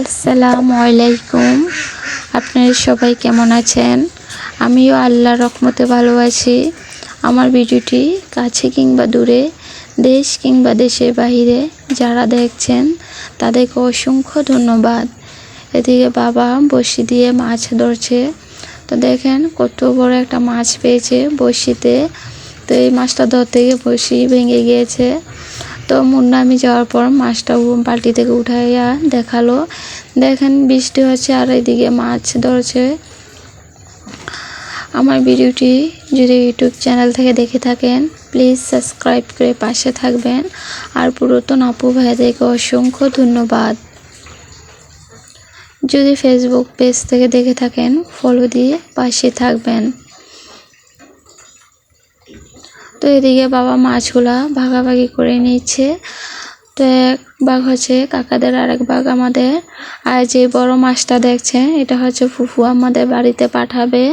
আসসালামু আলাইকুম। আপনারা সবাই কেমন আছেন? আমিও আল্লাহর রহমতে ভালো আছি। আমার ভিডিওটি কাছে কিংবা দূরে, দেশ কিংবা দেশের বাইরে যারা দেখছেন, তাদেরকে অসংখ্য ধন্যবাদ। এদিকে বাবা বসি দিয়ে মাছ ধরছে। তো দেখেন কত বড় একটা মাছ পেয়েছে বসিতে তো এই মাছটা ধরতে গিয়ে বসি ভেঙে গিয়েছে। তো মুন্না আমি যাওয়ার পর মাছটা উ- বালতি থেকে উঠাইয়া দেখাল। দেখেন বৃষ্টি হচ্ছে আর এদিকে মাছ ধরছে। আমার ভিডিওটি যদি ইউটিউব চ্যানেল থেকে দেখে থাকেন, প্লিজ সাবস্ক্রাইব করে পাশে থাকবেন। আর পুরাতন আপু ভাইদেরকে অসংখ্য ধন্যবাদ। যদি ফেসবুক পেজ থেকে দেখে থাকেন ফলো দিয়ে পাশে থাকবেন তো এদিকে বাবা মাছগুলা ভাগাভাগি করে নিচ্ছে। তো এক ভাগ হচ্ছে কাকাদের আর এক ভাগ আমাদের। আর যে বড় মাছটা দেখছেন, এটা হচ্ছে ফুফু আমাদের বাড়িতে পাঠাবে।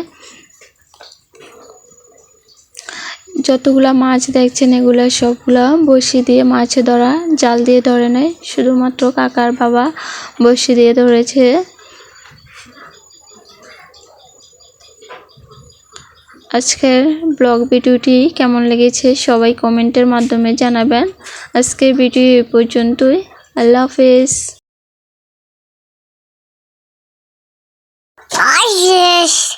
যতগুলা মাছ দেখছেন, এগুলো সবগুলা বসি দিয়ে মাছ ধরা, জাল দিয়ে ধরে নেয়। শুধুমাত্র কাকার বাবা বসি দিয়ে ধরেছে। আজকের ব্লগ ভিডিওটি কেমন লেগেছে সবাই কমেন্টের মাধ্যমে জানাবেন। আজকের ভিডিও এ পর্যন্তই। আল্লাহ হাফেজ। Ayş.